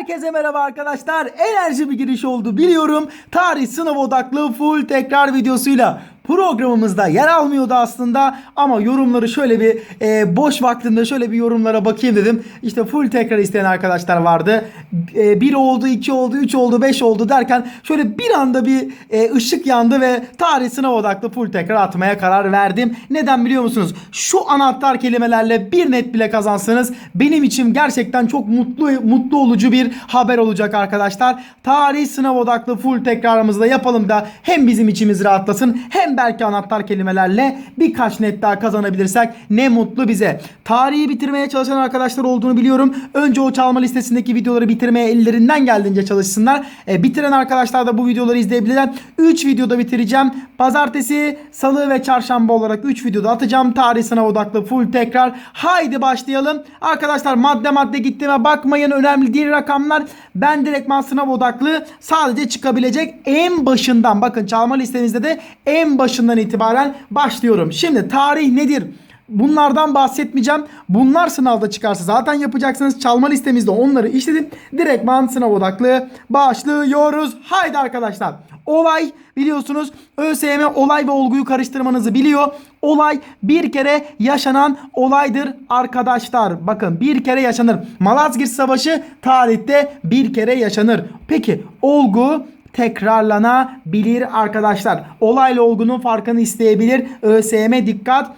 Herkese merhaba arkadaşlar. Enerji bir giriş oldu biliyorum. Tarih sınav odaklı full tekrar videosuyla programımızda yer almıyordu aslında ama yorumları şöyle bir e, boş vaktimde şöyle bir yorumlara bakayım dedim. İşte full tekrar isteyen arkadaşlar vardı. E, 1 oldu, 2 oldu, 3 oldu, 5 oldu derken şöyle bir anda bir e, ışık yandı ve tarih sınav odaklı full tekrar atmaya karar verdim. Neden biliyor musunuz? Şu anahtar kelimelerle bir net bile kazansanız benim için gerçekten çok mutlu mutlu olucu bir haber olacak arkadaşlar. Tarih sınav odaklı full tekrarımızı da yapalım da hem bizim içimiz rahatlasın hem belki anahtar kelimelerle birkaç net daha kazanabilirsek ne mutlu bize. Tarihi bitirmeye çalışan arkadaşlar olduğunu biliyorum. Önce o çalma listesindeki videoları bitirmeye ellerinden geldiğince çalışsınlar. E, bitiren arkadaşlar da bu videoları izleyebilirler. 3 videoda bitireceğim. Pazartesi, salı ve çarşamba olarak 3 videoda atacağım. Tarih sınav odaklı full tekrar. Haydi başlayalım. Arkadaşlar madde madde gittiğime bakmayın. Önemli değil rakamlar. Ben direktman sınav odaklı sadece çıkabilecek en başından. Bakın çalma listemizde de en başından itibaren başlıyorum. Şimdi tarih nedir? Bunlardan bahsetmeyeceğim. Bunlar sınavda çıkarsa zaten yapacaksınız. Çalma listemizde onları işledim. Direktman sınav odaklı başlıyoruz. Haydi arkadaşlar. Olay biliyorsunuz ÖSYM olay ve olguyu karıştırmanızı biliyor. Olay bir kere yaşanan olaydır arkadaşlar. Bakın bir kere yaşanır. Malazgirt Savaşı tarihte bir kere yaşanır. Peki olgu tekrarlanabilir arkadaşlar. Olayla olgunun farkını isteyebilir. ÖSYM dikkat.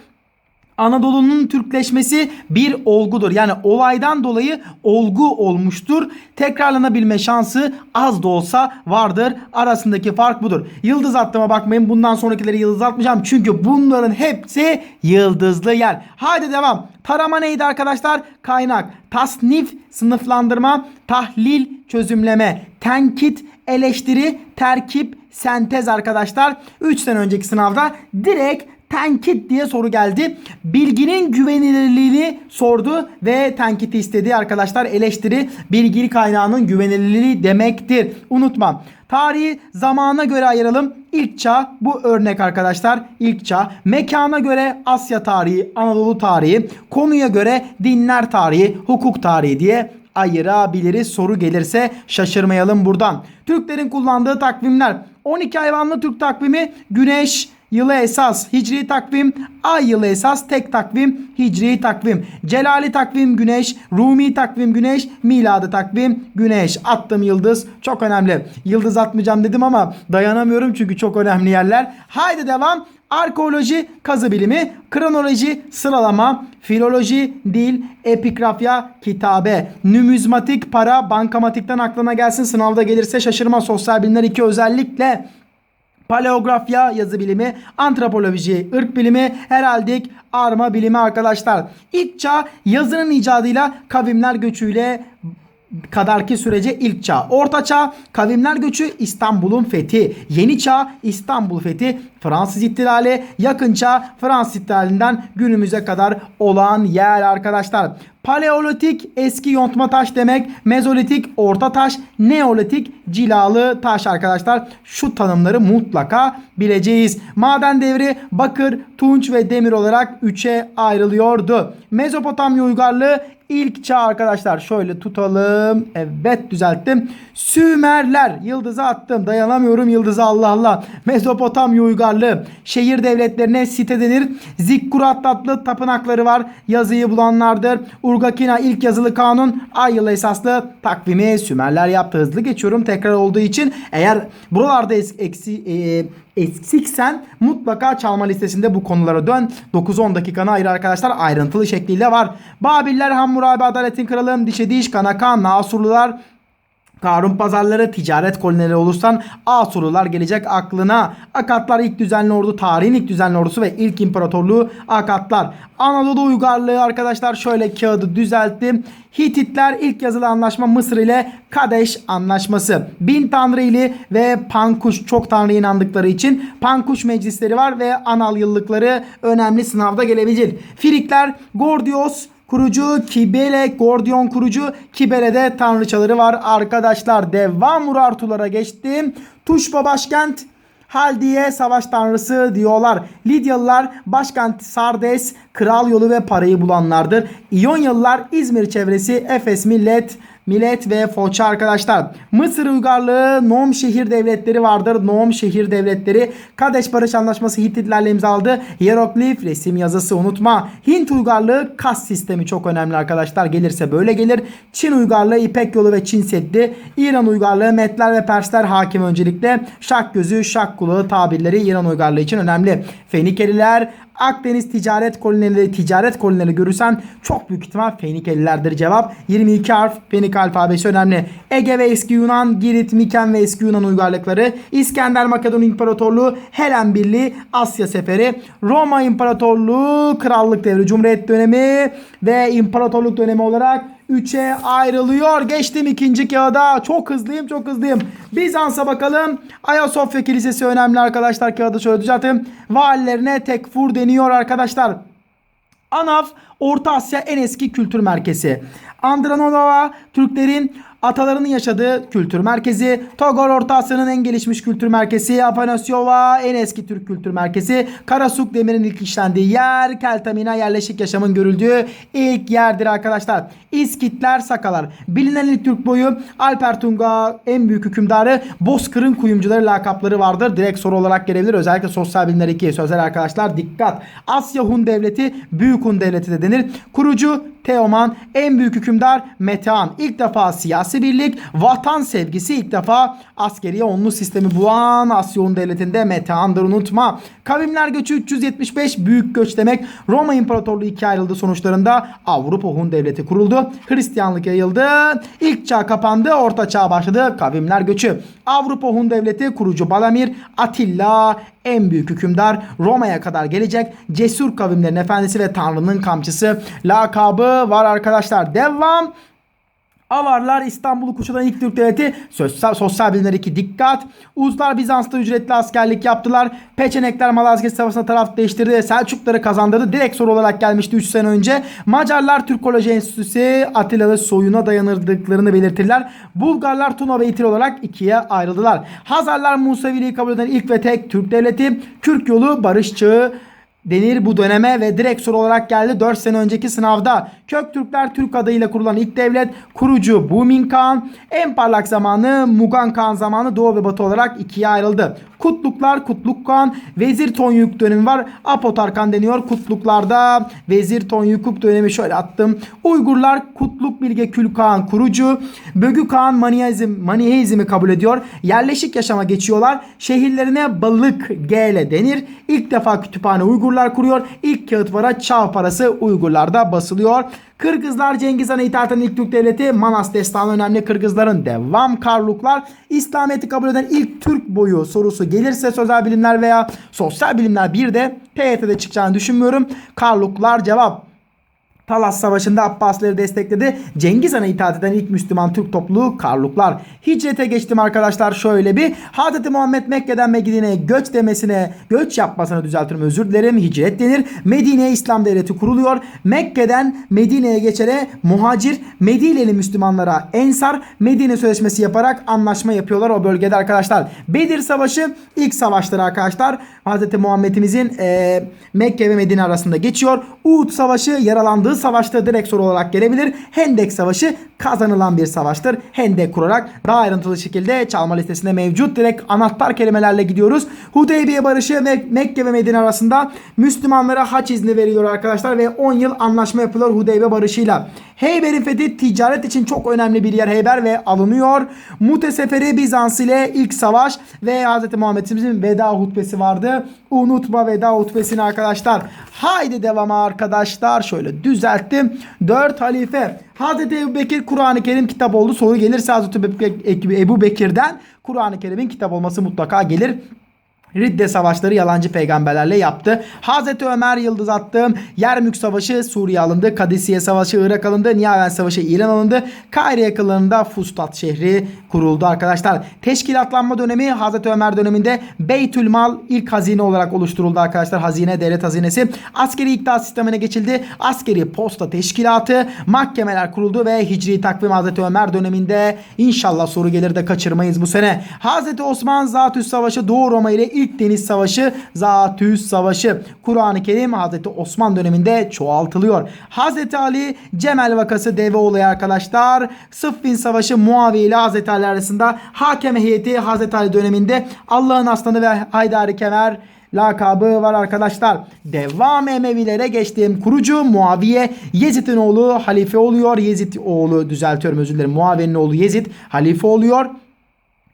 Anadolu'nun Türkleşmesi bir olgudur. Yani olaydan dolayı olgu olmuştur. Tekrarlanabilme şansı az da olsa vardır. Arasındaki fark budur. Yıldız attıma bakmayın. Bundan sonrakileri yıldız atmayacağım. Çünkü bunların hepsi yıldızlı yer. Haydi devam. Tarama neydi arkadaşlar? Kaynak, tasnif, sınıflandırma, tahlil, çözümleme, tenkit, eleştiri, terkip, sentez arkadaşlar. 3 sene önceki sınavda direkt tenkit diye soru geldi. Bilginin güvenilirliğini sordu ve tenkiti istedi arkadaşlar. Eleştiri bilgi kaynağının güvenilirliği demektir. Unutma. Tarihi zamana göre ayıralım. İlk çağ bu örnek arkadaşlar. İlk çağ. Mekana göre Asya tarihi, Anadolu tarihi. Konuya göre dinler tarihi, hukuk tarihi diye ayırabiliriz. Soru gelirse şaşırmayalım buradan. Türklerin kullandığı takvimler. 12 hayvanlı Türk takvimi Güneş, yılı esas hicri takvim, ay yılı esas tek takvim hicri takvim. Celali takvim güneş, Rumi takvim güneş, miladı takvim güneş. Attım yıldız çok önemli. Yıldız atmayacağım dedim ama dayanamıyorum çünkü çok önemli yerler. Haydi devam. Arkeoloji, kazı bilimi, kronoloji, sıralama, filoloji, dil, epigrafya, kitabe, numizmatik, para, bankamatikten aklına gelsin. Sınavda gelirse şaşırma. Sosyal bilimler iki özellikle paleografya yazı bilimi, antropoloji, ırk bilimi, heraldik, arma bilimi arkadaşlar. İlk çağ yazının icadıyla kavimler göçüyle kadarki sürece ilk çağ. Orta çağ kavimler göçü İstanbul'un fethi. Yeni çağ İstanbul fethi. Fransız ihtilali. Yakın çağ Fransız ihtilalinden günümüze kadar olan yer arkadaşlar. Paleolitik eski yontma taş demek. Mezolitik orta taş. Neolitik cilalı taş arkadaşlar. Şu tanımları mutlaka bileceğiz. Maden devri bakır, tunç ve demir olarak 3'e ayrılıyordu. Mezopotamya uygarlığı ilk çağ arkadaşlar. Şöyle tutalım. Evet düzelttim. Sümerler. Yıldızı attım. Dayanamıyorum yıldızı Allah Allah. Mezopotamya uygarlığı. Şehir devletlerine site denir. Zikkurat adlı tapınakları var. Yazıyı bulanlardır. Urgakina ilk yazılı kanun. Ay yılı esaslı takvimi Sümerler yaptı. Hızlı geçiyorum tekrar olduğu için. Eğer buralarda es- eksi, e, eksiksen mutlaka çalma listesinde bu konulara dön. 9-10 dakikanı ayır arkadaşlar. Ayrıntılı şekliyle var. Babiller, Hammurabi, Adaletin Kralı, Dişe Diş, Kanakan, Nasurlular, Karun pazarları, ticaret kolonileri olursan Asurlular gelecek aklına. Akatlar ilk düzenli ordu, tarihin ilk düzenli ordusu ve ilk imparatorluğu Akatlar. Anadolu uygarlığı arkadaşlar şöyle kağıdı düzelttim. Hititler ilk yazılı anlaşma Mısır ile Kadeş anlaşması. Bin Tanrı ili ve Pankuş çok tanrı inandıkları için Pankuş meclisleri var ve anal yıllıkları önemli sınavda gelebilir. Frikler Gordios kurucu, Kibele, Gordion kurucu, Kibele'de tanrıçaları var arkadaşlar. Devam Urartulara geçtim. Tuşba başkent Haldiye savaş tanrısı diyorlar. Lidyalılar başkent Sardes, kral yolu ve parayı bulanlardır. İyonyalılar İzmir çevresi Efes millet Milet ve Foça arkadaşlar. Mısır uygarlığı Nom şehir devletleri vardır. Nom şehir devletleri. Kadeş Barış Anlaşması Hititlerle imzaladı. Hieroglif resim yazısı unutma. Hint uygarlığı kas sistemi çok önemli arkadaşlar. Gelirse böyle gelir. Çin uygarlığı İpek yolu ve Çin Seddi. İran uygarlığı Metler ve Persler hakim öncelikle. Şak gözü, şak kulağı tabirleri İran uygarlığı için önemli. Fenikeliler Akdeniz ticaret kolonileri ticaret kolonileri görürsen çok büyük ihtimal Fenikelilerdir cevap. 22 harf Fenik alfabesi önemli. Ege ve eski Yunan, Girit, Miken ve eski Yunan uygarlıkları, İskender Makedon İmparatorluğu, Helen Birliği, Asya Seferi, Roma İmparatorluğu, Krallık Devri, Cumhuriyet dönemi ve İmparatorluk dönemi olarak 3'e ayrılıyor. Geçtim ikinci kağıda. Çok hızlıyım çok hızlıyım. Bizans'a bakalım. Ayasofya Kilisesi önemli arkadaşlar. Kağıdı şöyle düzelteyim. Valilerine tekfur deniyor arkadaşlar. ANAF Orta Asya en eski kültür merkezi. Andranova Türklerin atalarının yaşadığı kültür merkezi. Togor Orta Asya'nın en gelişmiş kültür merkezi. Afanasyova en eski Türk kültür merkezi. Karasuk demirin ilk işlendiği yer. Keltamina yerleşik yaşamın görüldüğü ilk yerdir arkadaşlar. İskitler, Sakalar. Bilinen ilk Türk boyu Alper Tunga en büyük hükümdarı. Bozkır'ın kuyumcuları lakapları vardır. Direkt soru olarak gelebilir. Özellikle sosyal bilimler 2 sözel arkadaşlar. Dikkat. Asya Hun Devleti, Büyük Hun Devleti de denir. Kurucu Teoman, en büyük hükümdar Metehan. İlk defa siyasi birlik, vatan sevgisi ilk defa askeriye onlu sistemi bulan Asya Hun Devleti'nde Metehan'dır unutma. Kavimler göçü 375 büyük göç demek. Roma İmparatorluğu ikiye ayrıldı sonuçlarında Avrupa Hun Devleti kuruldu. Hristiyanlık yayıldı. İlk çağ kapandı. Orta çağ başladı. Kavimler göçü. Avrupa Hun Devleti kurucu Balamir, Atilla en büyük hükümdar Roma'ya kadar gelecek cesur kavimlerin efendisi ve Tanrı'nın kamçısı lakabı var arkadaşlar. Devam. Avarlar İstanbul'u kuşatan ilk Türk devleti sosyal, sosyal bilimler 2 dikkat. Uzlar Bizans'ta ücretli askerlik yaptılar. Peçenekler Malazgirt Savaşı'nda taraf değiştirdi. Selçukları kazandırdı. Direkt soru olarak gelmişti 3 sene önce. Macarlar Türkoloji Enstitüsü Atilla'lı soyuna dayanırdıklarını belirtirler. Bulgarlar Tuna ve İtil olarak ikiye ayrıldılar. Hazarlar Museviliği kabul eden ilk ve tek Türk devleti. Kürk yolu barış çağı denir bu döneme ve direkt soru olarak geldi 4 sene önceki sınavda. Köktürkler Türk adıyla kurulan ilk devlet kurucu Bumin Kağan en parlak zamanı Mugan Kağan zamanı Doğu ve Batı olarak ikiye ayrıldı. Kutluklar Kutluk Kağan Vezir Tonyuk dönemi var. Apotarkan deniyor kutluklarda. Vezir Tonyuk dönemi şöyle attım. Uygurlar Kutluk Bilge Kül kurucu. Bögü Kağan Maniheizm, Maniheizmi kabul ediyor. Yerleşik yaşama geçiyorlar. Şehirlerine balık G ile denir. İlk defa kütüphane Uygurlar kuruyor. İlk kağıt para çağ parası Uygurlarda basılıyor. Kırgızlar Cengiz Han'a itaat eden ilk Türk devleti Manas destanı önemli Kırgızların devam Karluklar İslamiyet'i kabul eden ilk Türk boyu sorusu gelirse sözel bilimler veya sosyal bilimler bir de TYT'de çıkacağını düşünmüyorum. Karluklar cevap. Talas Savaşı'nda Abbasileri destekledi. Cengiz Han'a itaat eden ilk Müslüman Türk topluluğu Karluklar. Hicrete geçtim arkadaşlar şöyle bir. Hazreti Muhammed Mekke'den Medine'ye göç demesine, göç yapmasına düzeltirim özür dilerim. Hicret denir. Medine'ye İslam devleti kuruluyor. Mekke'den Medine'ye geçere muhacir, Medineli Müslümanlara ensar, Medine Sözleşmesi yaparak anlaşma yapıyorlar o bölgede arkadaşlar. Bedir Savaşı ilk savaşları arkadaşlar. Hazreti Muhammed'imizin e, Mekke ve Medine arasında geçiyor. Uhud Savaşı yaralandığı savaşta direkt soru olarak gelebilir. Hendek Savaşı kazanılan bir savaştır. Hendek kurarak daha ayrıntılı şekilde çalma listesinde mevcut. Direkt anahtar kelimelerle gidiyoruz. Hudeybiye Barışı ve Mekke ve Medine arasında Müslümanlara haç izni veriliyor arkadaşlar ve 10 yıl anlaşma yapılıyor Hudeybiye Barışı'yla. Heyber'in fethi ticaret için çok önemli bir yer Heyber ve alınıyor. Mute Seferi Bizans ile ilk savaş ve Hz. Muhammed'imizin veda hutbesi vardı. Unutma veda hutbesini arkadaşlar. Haydi devama arkadaşlar. Şöyle düzelttim. 4 halife. Hz. Ebu Bekir Kur'an-ı Kerim kitap oldu. Soru gelirse Hz. Ebu Bekir'den Kur'an-ı Kerim'in kitap olması mutlaka gelir. Ridde savaşları yalancı peygamberlerle yaptı. Hazreti Ömer yıldız attı. Yermük Savaşı Suriye alındı. Kadisiye Savaşı Irak alındı. Niyaven Savaşı İran alındı. Kahire yakınlarında Fustat şehri kuruldu arkadaşlar. Teşkilatlanma dönemi Hazreti Ömer döneminde Beytülmal ilk hazine olarak oluşturuldu arkadaşlar. Hazine devlet hazinesi. Askeri iktidar sistemine geçildi. Askeri posta teşkilatı, mahkemeler kuruldu ve Hicri takvim Hazreti Ömer döneminde inşallah soru gelir de kaçırmayız bu sene. Hazreti Osman Zatüs Savaşı Doğu Roma ile ilk ilk deniz savaşı Zatüs Savaşı. Kur'an-ı Kerim Hazreti Osman döneminde çoğaltılıyor. Hazreti Ali Cemel vakası deve olayı arkadaşlar. Sıffin Savaşı Muaviye ile Hazreti Ali arasında hakem heyeti Hazreti Ali döneminde Allah'ın aslanı ve Haydari Kemer lakabı var arkadaşlar. Devam Emevilere geçtiğim kurucu Muaviye Yezid'in oğlu halife oluyor. Yezid oğlu düzeltiyorum özür dilerim. Muaviye'nin oğlu Yezid halife oluyor.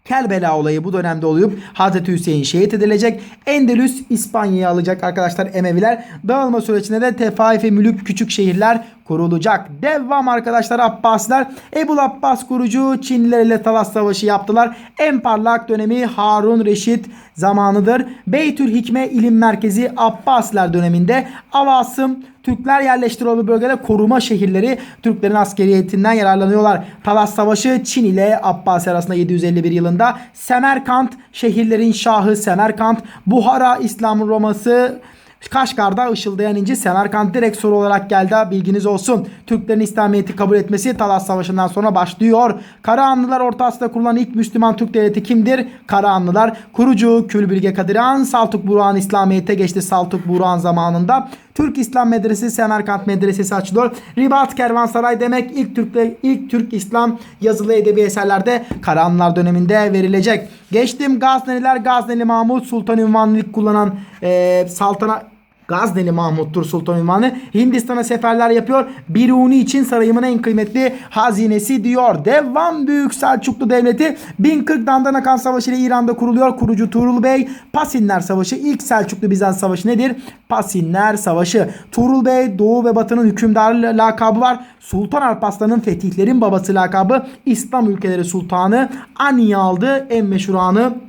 Kerbela olayı bu dönemde olup Hazreti Hüseyin şehit edilecek. Endülüs İspanya'yı alacak arkadaşlar Emeviler. Dağılma sürecinde de tefaif ve mülük küçük şehirler kurulacak. Devam arkadaşlar Abbasiler. Ebul Abbas kurucu Çinliler ile Talas Savaşı yaptılar. En parlak dönemi Harun Reşit zamanıdır. Beytül Hikme İlim Merkezi Abbasiler döneminde Avasım Türkler yerleştirildiği bölgede koruma şehirleri Türklerin askeriyetinden yararlanıyorlar. Talas Savaşı Çin ile Abbasi arasında 751 yılında Semerkant şehirlerin şahı Semerkant Buhara İslam Roması Kaşgar'da ışıldayan inci Semerkant direkt soru olarak geldi bilginiz olsun. Türklerin İslamiyet'i kabul etmesi Talas Savaşı'ndan sonra başlıyor. Karahanlılar Orta Asya'da kurulan ilk Müslüman Türk devleti kimdir? Karahanlılar. Kurucu Külbilge Kadiran Saltuk Burhan İslamiyet'e geçti Saltuk Burhan zamanında. Türk İslam Medresesi Semerkant Medresesi açılıyor. Ribat Kervansaray demek ilk Türk ilk Türk İslam yazılı edebi eserlerde Karahanlılar döneminde verilecek. Geçtim Gazneliler Gazneli Mahmut Sultan ünvanlık kullanan e, saltana Gazneli Mahmut'tur Sultan Ünvanı. Hindistan'a seferler yapıyor. Biruni için sarayımın en kıymetli hazinesi diyor. Devam Büyük Selçuklu Devleti 1040 Dandana Kan Savaşı ile İran'da kuruluyor. Kurucu Tuğrul Bey. Pasinler Savaşı ilk Selçuklu Bizans Savaşı nedir? Pasinler Savaşı. Tuğrul Bey Doğu ve Batı'nın hükümdarı lakabı var. Sultan Alparslan'ın fetihlerin babası lakabı. İslam ülkeleri sultanı. Ani'yi aldı. En meşhur anı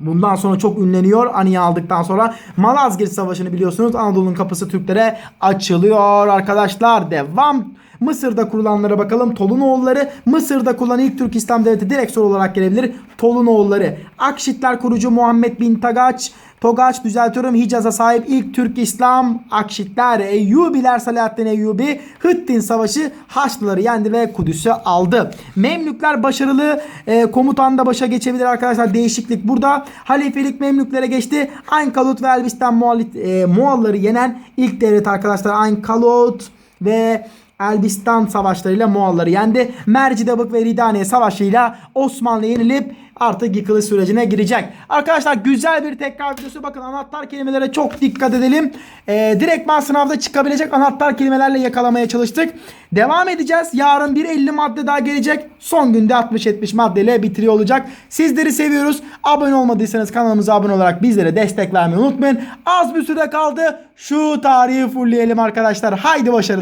Bundan sonra çok ünleniyor. Ani'yi aldıktan sonra Malazgirt Savaşı'nı biliyorsunuz. Anadolu'nun kapısı Türklere açılıyor arkadaşlar. Devam. Mısır'da kurulanlara bakalım. Tolunoğulları Mısır'da kurulan ilk Türk İslam Devleti direkt soru olarak gelebilir. Tolunoğulları. Akşitler kurucu Muhammed bin Tagaç. Togaç düzeltiyorum Hicaz'a sahip ilk Türk İslam Akşitler Eyyubiler Selahaddin Eyyubi Hıttin Savaşı Haçlıları yendi ve Kudüs'ü aldı. Memlükler başarılı e, komutan da başa geçebilir arkadaşlar değişiklik burada. Halifelik Memlüklere geçti. Aynkalut ve Elbistan Muallit, e, Moğolları yenen ilk devlet arkadaşlar Aynkalut ve Elbistan savaşlarıyla Moğolları yendi. Mercidabık ve Ridaniye savaşıyla Osmanlı yenilip artık yıkılış sürecine girecek. Arkadaşlar güzel bir tekrar videosu. Bakın anahtar kelimelere çok dikkat edelim. Ee, direktman sınavda çıkabilecek anahtar kelimelerle yakalamaya çalıştık. Devam edeceğiz. Yarın bir 50 madde daha gelecek. Son günde 60-70 maddeyle bitiriyor olacak. Sizleri seviyoruz. Abone olmadıysanız kanalımıza abone olarak bizlere destek vermeyi unutmayın. Az bir süre kaldı. Şu tarihi fullleyelim arkadaşlar. Haydi başarılar.